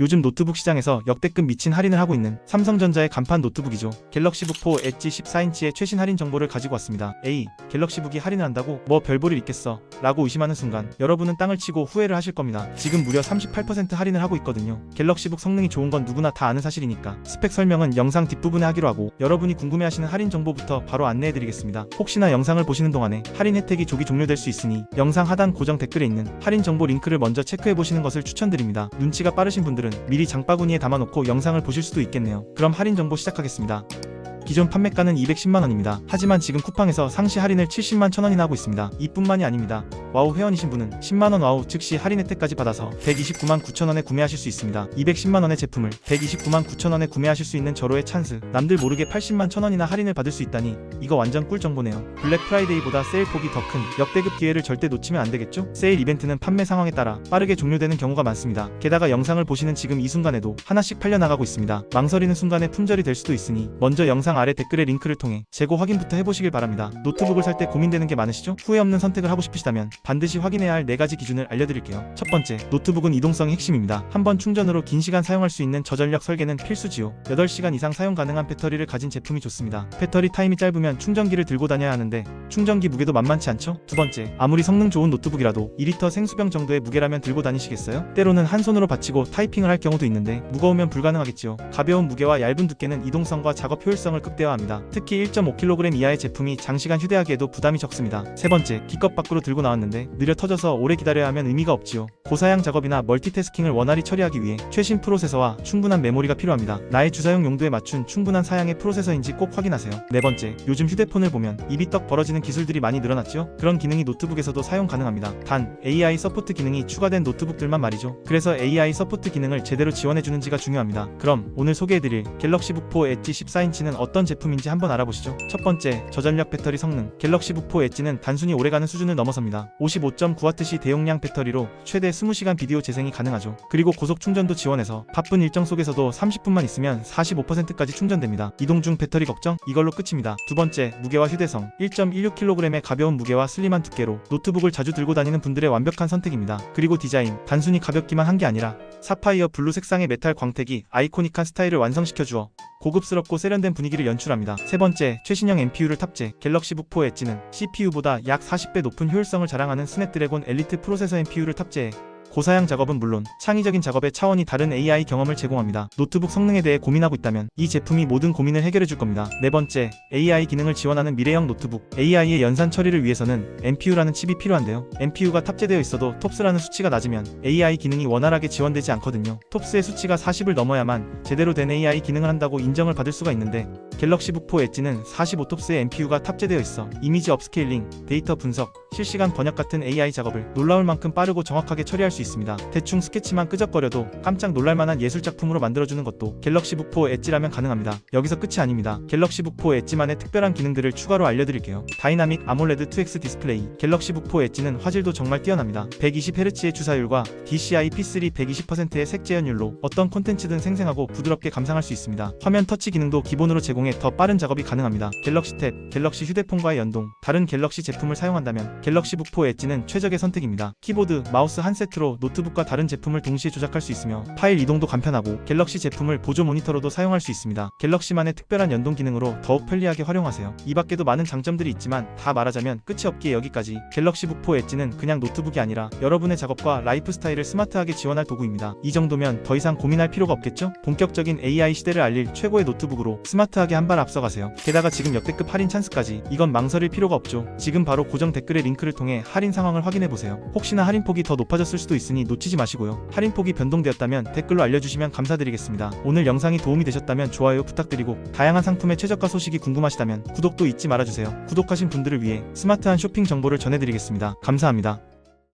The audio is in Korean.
요즘 노트북 시장에서 역대급 미친 할인을 하고 있는 삼성전자의 간판 노트북이죠. 갤럭시북 4 엣지 14인치의 최신 할인 정보를 가지고 왔습니다. A. 갤럭시북이 할인을 한다고 뭐 별볼일 있겠어 라고 의심하는 순간 여러분은 땅을 치고 후회를 하실 겁니다. 지금 무려 38% 할인을 하고 있거든요. 갤럭시북 성능이 좋은 건 누구나 다 아는 사실이니까 스펙 설명은 영상 뒷부분에 하기로 하고 여러분이 궁금해하시는 할인 정보부터 바로 안내해드리겠습니다. 혹시나 영상을 보시는 동안에 할인 혜택이 조기 종료될 수 있으니 영상 하단 고정 댓글에 있는 할인 정보 링크를 먼저 체크해 보시는 것을 추천드립니다. 눈치가 빠르신 분들은 미리 장바구니에 담아놓고 영상을 보실 수도 있겠네요. 그럼 할인 정보 시작하겠습니다. 기존 판매가는 210만원입니다. 하지만 지금 쿠팡에서 상시 할인을 70만 천원이나 하고 있습니다. 이뿐만이 아닙니다. 와우 회원이신 분은 10만원 와우 즉시 할인 혜택까지 받아서 129만 9천원에 구매하실 수 있습니다. 210만원의 제품을 129만 9천원에 구매하실 수 있는 절호의 찬스. 남들 모르게 80만 천원이나 할인을 받을 수 있다니 이거 완전 꿀 정보네요. 블랙 프라이데이보다 세일 폭이 더 큰 역대급 기회를 절대 놓치면 안 되겠죠? 세일 이벤트는 판매 상황에 따라 빠르게 종료되는 경우가 많습니다. 게다가 영상을 보시는 지금 이 순간에도 하나씩 팔려나가고 있습니다. 망설이는 순간에 품절이 될 수도 있으니 먼저 영상 아래 댓글의 링크를 통해 재고 확인부터 해보시길 바랍니다. 노트북을 살 때 고민되는 게 많으시죠? 후회 없는 선택을 하고 싶으시다면 반드시 확인해야 할 4가지 기준을 알려드릴게요. 첫 번째, 노트북은 이동성이 핵심입니다. 한 번 충전으로 긴 시간 사용할 수 있는 저전력 설계는 필수지요. 8시간 이상 사용 가능한 배터리를 가진 제품이 좋습니다. 배터리 타임이 짧으면 충전기를 들고 다녀야 하는데 충전기 무게도 만만치 않죠? 두 번째, 아무리 성능 좋은 노트북이라도 2리터 생수병 정도의 무게라면 들고 다니시겠어요? 때로는 한 손으로 받치고 타이핑을 할 경우도 있는데 무거우면 불가능하겠지요. 가벼운 무게와 얇은 두께는 이동성과 작업 효율성을 극대화합니다. 특히 1.5kg 이하의 제품이 장시간 휴대하기에도 부담이 적습니다. 세 번째, 기껏 밖으로 들고 나왔는데 느려 터져서 오래 기다려야 하면 의미가 없지요. 고사양 작업이나 멀티태스킹을 원활히 처리하기 위해 최신 프로세서와 충분한 메모리가 필요합니다. 나의 주사용 용도에 맞춘 충분한 사양의 프로세서인지 꼭 확인하세요. 네 번째, 요즘 휴대폰을 보면 입이 떡 벌어지는 기술들이 많이 늘어났죠? 그런 기능이 노트북에서도 사용 가능합니다. 단, AI 서포트 기능이 추가된 노트북들만 말이죠. 그래서 AI 서포트 기능을 제대로 지원해주는지가 중요합니다. 그럼 오늘 소개해드릴 갤럭시북 4 엣지 14인치는 어떤 제품인지 한번 알아보시죠. 첫 번째, 저전력 배터리 성능. 갤럭시 북 4 엣지는 단순히 오래가는 수준을 넘어섭니다. 55.9W시 대용량 배터리로 최대 20시간 비디오 재생이 가능하죠. 그리고 고속 충전도 지원해서 바쁜 일정 속에서도 30분만 있으면 45%까지 충전됩니다. 이동 중 배터리 걱정? 이걸로 끝입니다. 두 번째, 무게와 휴대성. 1.16kg의 가벼운 무게와 슬림한 두께로 노트북을 자주 들고 다니는 분들의 완벽한 선택입니다. 그리고 디자인. 단순히 가볍기만 한 게 아니라 사파이어 블루 색상의 메탈 광택이 아이코닉한 스타일을 완성시켜 주어 고급스럽고 세련된 분위기를 연출합니다. 세 번째, 최신형 NPU를 탑재. 갤럭시북 4 엣지는 CPU보다 약 40배 높은 효율성을 자랑하는 스냅드래곤 엘리트 프로세서 NPU를 탑재해 고사양 작업은 물론 창의적인 작업의 차원이 다른 AI 경험을 제공합니다. 노트북 성능에 대해 고민하고 있다면 이 제품이 모든 고민을 해결해 줄 겁니다. 네 번째, AI 기능을 지원하는 미래형 노트북. AI의 연산 처리를 위해서는 NPU라는 칩이 필요한데요. NPU가 탑재되어 있어도 톱스라는 수치가 낮으면 AI 기능이 원활하게 지원되지 않거든요. 톱스의 수치가 40을 넘어야만 제대로 된 AI 기능을 한다고 인정을 받을 수가 있는데 갤럭시 북 4 엣지는 45톱스의 NPU가 탑재되어 있어 이미지 업스케일링, 데이터 분석, 실시간 번역 같은 AI 작업을 놀라울 만큼 빠르고 정확하게 처리할 수 있습니다. 대충 스케치만 끄적거려도 깜짝 놀랄만한 예술 작품으로 만들어주는 것도 갤럭시북 4 엣지라면 가능합니다. 여기서 끝이 아닙니다. 갤럭시북 4 엣지만의 특별한 기능들을 추가로 알려드릴게요. 다이나믹 아몰레드 2X 디스플레이 갤럭시북 4 엣지는 화질도 정말 뛰어납니다. 120Hz의 주사율과 DCI P3 120%의 색재현율로 어떤 콘텐츠든 생생하고 부드럽게 감상할 수 있습니다. 화면 터치 기능도 기본으로 제공해 더 빠른 작업이 가능합니다. 갤럭시 탭, 갤럭시 휴대폰과의 연동, 다른 갤럭시 제품을 사용한다면 갤럭시북 4 엣지는 최적의 선택입니다. 키보드, 마우스 한 세트로 노트북과 다른 제품을 동시에 조작할 수 있으며 파일 이동도 간편하고 갤럭시 제품을 보조 모니터로도 사용할 수 있습니다. 갤럭시만의 특별한 연동 기능으로 더욱 편리하게 활용하세요. 이 밖에도 많은 장점들이 있지만 다 말하자면 끝이 없기에 여기까지 갤럭시북 4 엣지는 그냥 노트북이 아니라 여러분의 작업과 라이프 스타일을 스마트하게 지원할 도구입니다. 이 정도면 더 이상 고민할 필요가 없겠죠? 본격적인 AI 시대를 알릴 최고의 노트북으로 스마트하게 한 발 앞서가세요. 게다가 지금 역대급 할인 찬스까지 이건 망설일 필요가 없죠. 지금 바로 고정 댓글의 링크를 통해 할인 상황을 확인해 보세요. 혹시나 할인폭이 더 높아졌을 수도 있으니 놓치지 마시고요. 할인폭이 변동되었다면 댓글로 알려주시면 감사드리겠습니다. 오늘 영상이 도움이 되셨다면 좋아요 부탁드리고 다양한 상품의 최저가 소식이 궁금하시다면 구독도 잊지 말아주세요. 구독하신 분들을 위해 스마트한 쇼핑 정보를 전해드리겠습니다. 감사합니다.